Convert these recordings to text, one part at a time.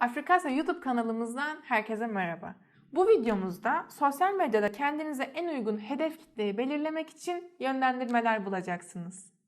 Afrikasya YouTube kanalımızdan herkese merhaba. Bu videomuzda sosyal medyada kendinize en uygun hedef kitleyi belirlemek için yönlendirmeler bulacaksınız.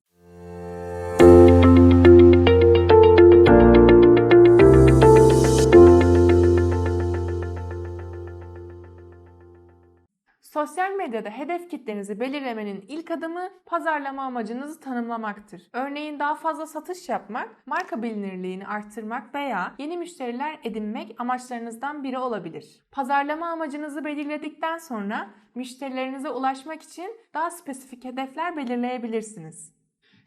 Sosyal medyada hedef kitlenizi belirlemenin ilk adımı pazarlama amacınızı tanımlamaktır. Örneğin daha fazla satış yapmak, marka bilinirliğini arttırmak veya yeni müşteriler edinmek amaçlarınızdan biri olabilir. Pazarlama amacınızı belirledikten sonra müşterilerinize ulaşmak için daha spesifik hedefler belirleyebilirsiniz.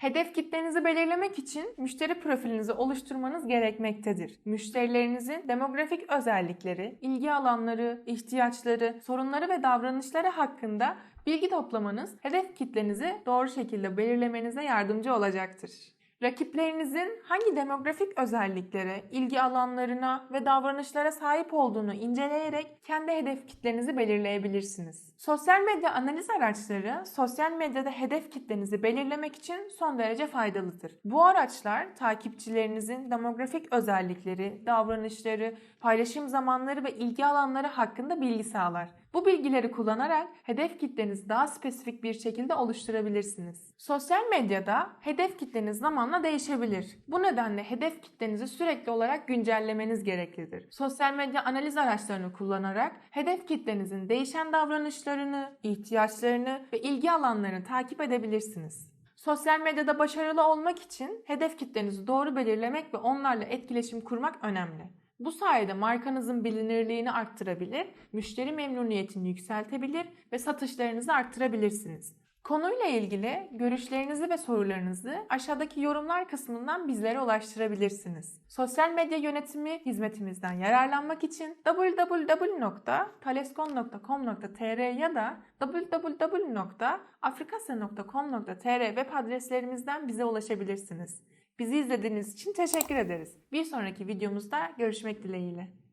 Hedef kitlenizi belirlemek için müşteri profilinizi oluşturmanız gerekmektedir. Müşterilerinizin demografik özellikleri, ilgi alanları, ihtiyaçları, sorunları ve davranışları hakkında bilgi toplamanız hedef kitlenizi doğru şekilde belirlemenize yardımcı olacaktır. Rakiplerinizin hangi demografik özelliklere, ilgi alanlarına ve davranışlara sahip olduğunu inceleyerek kendi hedef kitlenizi belirleyebilirsiniz. Sosyal medya analiz araçları sosyal medyada hedef kitlenizi belirlemek için son derece faydalıdır. Bu araçlar takipçilerinizin demografik özellikleri, davranışları, paylaşım zamanları ve ilgi alanları hakkında bilgi sağlar. Bu bilgileri kullanarak hedef kitlenizi daha spesifik bir şekilde oluşturabilirsiniz. Sosyal medyada hedef kitleniz zamanla değişebilir. Bu nedenle hedef kitlenizi sürekli olarak güncellemeniz gereklidir. Sosyal medya analiz araçlarını kullanarak hedef kitlenizin değişen davranışlarını, ihtiyaçlarını ve ilgi alanlarını takip edebilirsiniz. Sosyal medyada başarılı olmak için hedef kitlenizi doğru belirlemek ve onlarla etkileşim kurmak önemli. Bu sayede markanızın bilinirliğini arttırabilir, müşteri memnuniyetini yükseltebilir ve satışlarınızı arttırabilirsiniz. Konuyla ilgili görüşlerinizi ve sorularınızı aşağıdaki yorumlar kısmından bizlere ulaştırabilirsiniz. Sosyal medya yönetimi hizmetimizden yararlanmak için www.taleskon.com.tr ya da www.afrikasya.com.tr web adreslerimizden bize ulaşabilirsiniz. Bizi izlediğiniz için teşekkür ederiz. Bir sonraki videomuzda görüşmek dileğiyle.